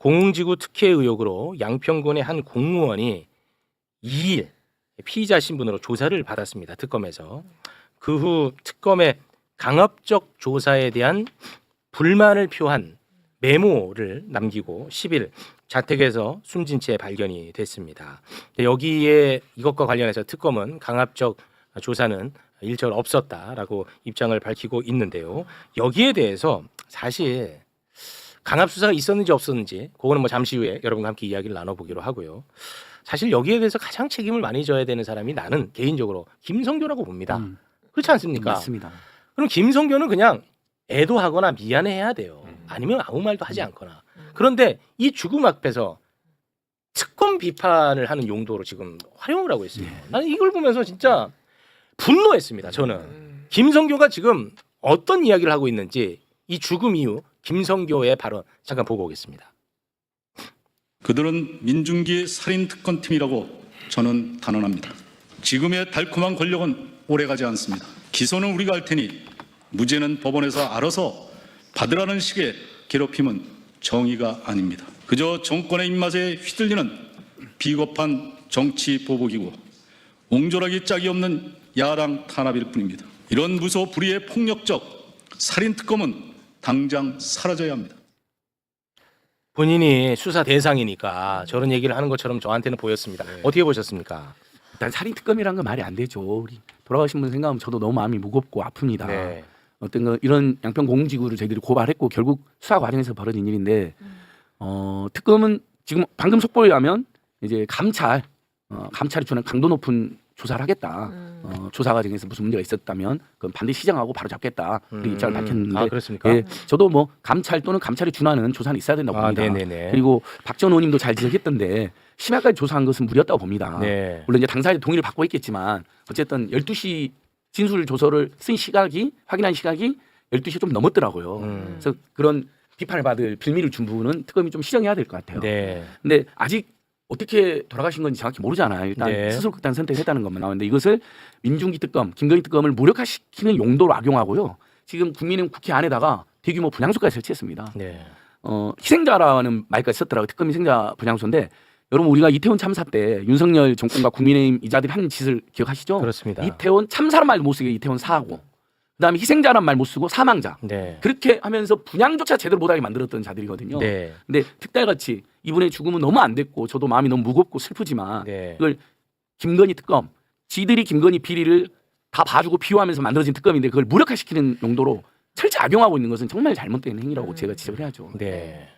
공흥지구 특혜 의혹으로 양평군의 한 공무원이 2일 피의자 신분으로 조사를 받았습니다. 특검에서 그 후 특검의 강압적 조사에 대한 불만을 표한 메모를 남기고 10일 자택에서 숨진 채 발견이 됐습니다. 여기에 이것과 관련해서 특검은 강압적 조사는 일절 없었다라고 입장을 밝히고 있는데요. 여기에 대해서 사실 강압 수사가 있었는지 없었는지 그거는 뭐 잠시 후에 여러분과 함께 이야기를 나눠보기로 하고요. 사실 여기에 대해서 가장 책임을 많이 져야 되는 사람이 나는 개인적으로 김성교라고 봅니다. 음, 그렇지 않습니까? 맞습니다. 그럼 김성교는 그냥 애도하거나 미안해해야 돼요. 음. 아니면 아무 말도 하지 않거나. 그런데 이 죽음 앞에서 특검 비판을 하는 용도로 지금 활용을 하고 있어요. 네. 나는 이걸 보면서 진짜 분노했습니다. 저는 김성교가 지금 어떤 이야기를 하고 있는지 이 죽음 이후 김성교의 발언 잠깐 보고 오겠습니다. 그들은 민중기 살인 특권팀이라고 저는 단언합니다. 지금의 달콤한 권력은 오래가지 않습니다. 기소는 우리가 할 테니 무죄는 법원에서 알아서 받으라는 식의 괴롭힘은 정의가 아닙니다. 그저 정권의 입맛에 휘둘리는 비겁한 정치 보복이고 옹졸하기 짝이 없는 야당 탄압일 뿐입니다. 이런 무소 불의의 폭력적 살인 특검은 당장 사라져야 합니다. 본인이 수사 대상이니까 저런 얘기를 하는 것처럼 저한테는 보였습니다. 네. 어떻게 보셨습니까? 일단 살인 특검이란 건 말이 안 되죠. 우리 돌아가신 분 생각하면 저도 너무 마음이 무겁고 아픕니다. 네. 어떤 거 이런 양평 공지구를 저희들이 고발했고 결국 수사 과정에서 벌어진 일인데 어, 특검은 지금 방금 속보에 의하면 이제 감찰 어, 감찰이 주는 강도 높은 조사를 하겠다. 어, 조사 과정에서 무슨 문제가 있었다면 그건 반드시 시정하고 바로 잡겠다. 음. 입장을 밝혔는데 아 그렇습니까? 예, 저도 뭐 감찰 또는 감찰이 준하는 조사는 있어야 된다고 아 봅니다. 네네네. 그리고 박전 의원님도 잘 지적했던데 심야까지 조사한 것은 무리였다고 봅니다. 네. 물론 이제 당사자의 동의를 받고 있겠지만 어쨌든 12시 진술 조서를 쓴 시각이 확인한 시각이 12시 좀 넘었더라고요. 음. 그래서 그런 비판을 받을 빌미를 준 부분은 특검이 좀 시정해야 될 것 같아요. 네. 근데 아직 어떻게 돌아가신 건지 정확히 모르잖아요. 일단 네. 스스로 극단 선택했다는 것만 나오는데 이것을 민중기 특검, 김건희 특검을 무력화시키는 용도로 악용하고요. 지금 국민은 국회 안에다가 대규모 분향소까지 설치했습니다. 네. 어, 희생자라는 말까지 썼더라고요. 특검 희생자 분향소인데 여러분 우리가 이태원 참사 때 윤석열 정권과 국민의힘 이자들이 한 짓을 기억하시죠? 그렇습니다. 이태원 참사란 말 못 쓰게 이태원 사고. 그다음에 희생자란 말 못 쓰고 사망자. 네. 그렇게 하면서 분양조차 제대로 못하게 만들었던 자들이거든요. 네. 근데 특달같이 이분의 죽음은 너무 안 됐고 저도 마음이 너무 무겁고 슬프지만 네. 이걸 김건희 특검, 지들이 김건희 비리를 다 봐주고 비호하면서 만들어진 특검인데 그걸 무력화시키는 용도로 철저히 악용하고 있는 것은 정말 잘못된 행위라고 제가 지적을 해야죠. 네.